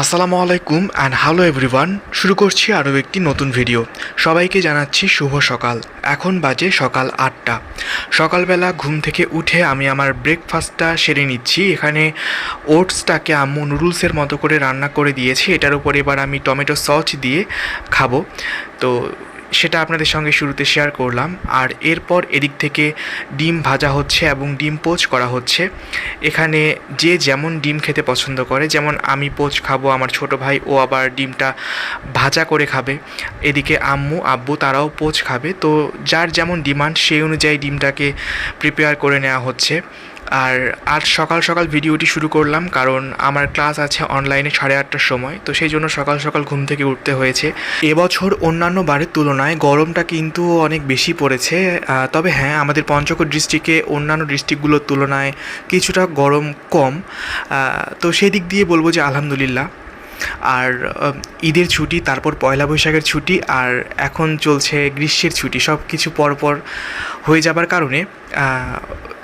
আসসালামু আলাইকুম and hello everyone শুরু করছি আরও একটি নতুন ভিডিও সবাইকে জানাচ্ছি শুভ সকাল। এখন বাজে সকাল আটটা। সকালবেলা ঘুম থেকে উঠে আমি আমার ব্রেকফাস্টটা সেরে নিচ্ছি। এখানে ওটসটাকে আম্মু নুডলসের মতো করে রান্না করে দিয়েছি। এটার উপর এবার আমি টমেটো সস দিয়ে খাব। তো সেটা আপনাদের সঙ্গে শুরুতে শেয়ার করলাম। আর এরপর এদিক থেকে ডিম ভাজা হচ্ছে এবং ডিম পোচ করা হচ্ছে। এখানে যে যেমন ডিম খেতে পছন্দ করে, যেমন আমি পোচ খাব, আমার ছোট ভাই ও আবার ডিমটা ভাজা করে খাবে। এদিকে আম্মু, আব্বু তারাও পোচ খাবে। তো যার যেমন ডিমান্ড, সেই অনুযায়ী ডিমটাকে প্রিপেয়ার করে নেওয়া হচ্ছে। আর আজ সকাল সকাল ভিডিওটি শুরু করলাম, কারণ আমার ক্লাস আছে অনলাইনে সাড়ে আটটার সময়, তো সেই জন্য সকাল সকাল ঘুম থেকে উঠতে হয়েছে। এবছর অন্যান্য বারের তুলনায় গরমটা কিন্তু অনেক বেশি পড়েছে তবে হ্যাঁ আমাদের পঞ্চগড় ডিস্ট্রিক্টে অন্যান্য ডিস্ট্রিক্টগুলোর তুলনায় কিছুটা গরম কম তো সেই দিক দিয়ে বলব যে আলহামদুলিল্লাহ। আর ঈদের ছুটি, তারপর পয়লা বৈশাখের ছুটি, আর এখন চলছে গ্রীষ্মের ছুটি সব কিছু পরপর হয়ে যাবার কারণে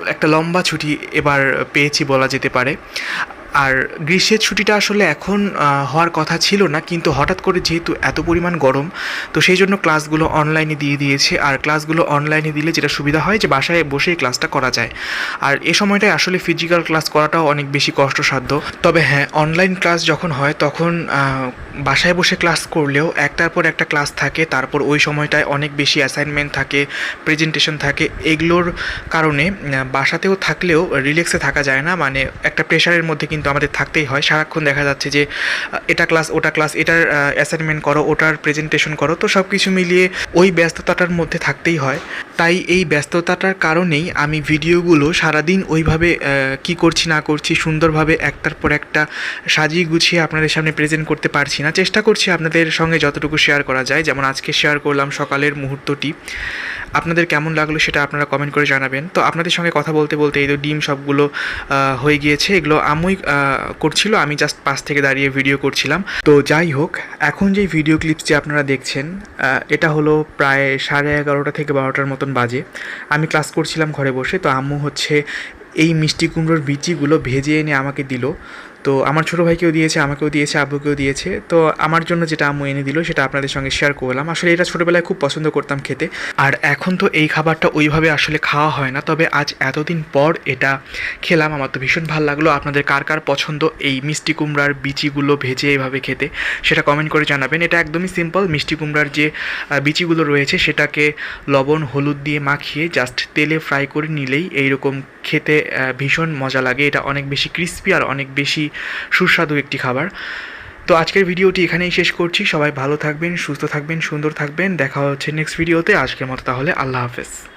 একটা লম্বা ছুটি এবার পেয়েছি বলা যেতে পারে। আর গ্রীষ্মের ছুটিটা আসলে এখন হওয়ার কথা ছিল না, কিন্তু হঠাৎ করে যেহেতু এত পরিমাণ গরম, তো সেই জন্য ক্লাসগুলো অনলাইনে দিয়ে দিয়েছে। আর ক্লাসগুলো অনলাইনে দিলে যেটা সুবিধা হয় যে বাসায় বসেই ক্লাসটা করা যায়। আর এ সময়টায় আসলে ফিজিক্যাল ক্লাস করাটাও অনেক বেশি কষ্টসাধ্য। তবে হ্যাঁ অনলাইন ক্লাস যখন হয় তখন বাসায় বসে ক্লাস করলেও একটার পর একটা ক্লাস থাকে, তারপর ওই সময়টায় অনেক বেশি অ্যাসাইনমেন্ট থাকে প্রেজেন্টেশন থাকে। এগুলোর কারণে বাসাতেও থাকলেও রিল্যাক্সে থাকা যায় না। মানে একটা প্রেশারের মধ্যে কিন্তু আমাদের থাকতেই হয়। সারাক্ষণ দেখা যাচ্ছে যে এটা ক্লাস ওটা ক্লাস এটার অ্যাসাইনমেন্ট করো, ওটার প্রেজেন্টেশন করো, তো সব কিছু মিলিয়ে ওই ব্যস্ততাটার মধ্যে থাকতেই হয়। তাই এই ব্যস্ততাটার কারণেই আমি ভিডিওগুলো সারাদিন ওইভাবে কি করছি, না করছি, সুন্দরভাবে একটার পর একটা সাজিয়ে গুছিয়ে আপনাদের সামনে প্রেজেন্ট করতে পারছি না। চেষ্টা করছি আপনাদের সঙ্গে যতটুকু শেয়ার করা যায়। যেমন আজকে শেয়ার করলাম সকালের মুহূর্তটি। আপনাদের কেমন লাগল সেটা আপনারা কমেন্ট করে জানাবেন। তো আপনাদের সঙ্গে কথা বলতে বলতে এই তো ডিম সবগুলো হয়ে গিয়েছে। এগুলো আমুই করছিল, আমি জাস্ট পাশ থেকে দাঁড়িয়ে ভিডিও করছিলাম। তো যাই হোক, এখন যে ভিডিও ক্লিপস যে আপনারা দেখছেন এটা হলো প্রায় সাড়ে এগারোটা থেকে বারোটার মতন বাজে। আমি ক্লাস করছিলাম ঘরে বসে, তো আম্মু হচ্ছে এই মিষ্টি কুমড়োর বিচিগুলো ভেজে এনে আমাকে দিল। তো আমার ছোটো ভাইকেও দিয়েছে, আমাকেও দিয়েছে, আব্বুকেও দিয়েছে। তো আমার জন্য যেটা আম্মু এনে দিল, সেটা আপনাদের সঙ্গে শেয়ার করলাম। আসলে এটা ছোটোবেলায় খুব পছন্দ করতাম খেতে। আর এখন তো এই খাবারটা ওইভাবে আসলে খাওয়া হয় না, তবে আজ এতদিন পর এটা খেলাম। আমার তো ভীষণ ভালো লাগল। আপনাদের কার কার পছন্দ এই মিষ্টি কুমড়ার বিচিগুলো ভেজে এইভাবে খেতে, সেটা কমেন্ট করে জানাবেন। এটা একদমই সিম্পল মিষ্টি কুমড়ার যে বিচিগুলো রয়েছে, সেটাকে লবণ, হলুদ দিয়ে মাখিয়ে জাস্ট তেলে ফ্রাই করে নিলেই এইরকম খেতে ভীষণ মজা লাগে। এটা অনেক বেশি ক্রিস্পি আর অনেক বেশি সুস্বাদু একটি খাবার। তো আজকের ভিডিওটি এখানেই শেষ করছি। সবাই ভালো থাকবেন, সুস্থ থাকবেন, সুন্দর থাকবেন। দেখা হচ্ছে নেক্সট ভিডিওতে আজকের মতো তাহলে আল্লাহ হাফেজ।